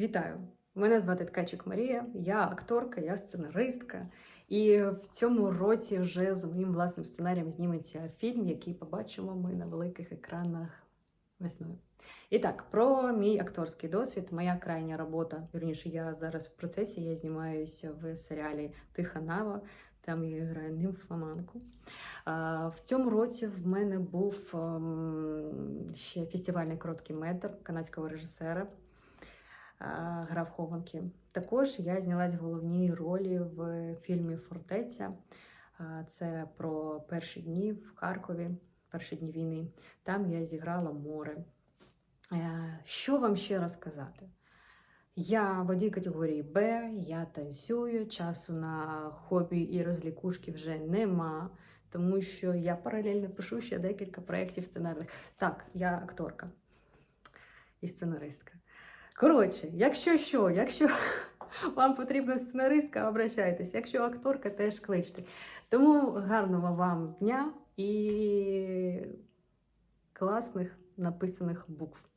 Вітаю! Мене звати Ткачик Марія, я акторка, я сценаристка. І в цьому році вже з моїм власним сценарієм зніметься фільм, який побачимо ми на великих екранах весною. І так, про мій акторський досвід, моя крайня робота. Вірніше, я зараз в процесі, я знімаюся в серіалі Тиха Нава. Там я граю нимфоманку. В цьому році в мене був ем, ще фестивальний короткий метр канадського режисера грав хованки. Також я знялась в головній ролі в фільмі Фортеця. Це про перші дні в Харкові, перші дні війни. Там я зіграла море. Е, Що вам ще розказати? Я водій категорії Б, я танцюю, часу на хобі і розлікушки вже нема, тому що я паралельно пишу ще декілька проєктів сценарних. Так, я акторка і сценаристка. Коротше, якщо що, якщо вам потрібна сценаристка, обращайтесь. Якщо акторка, теж кличте. Тому гарного вам дня і класних написаних букв.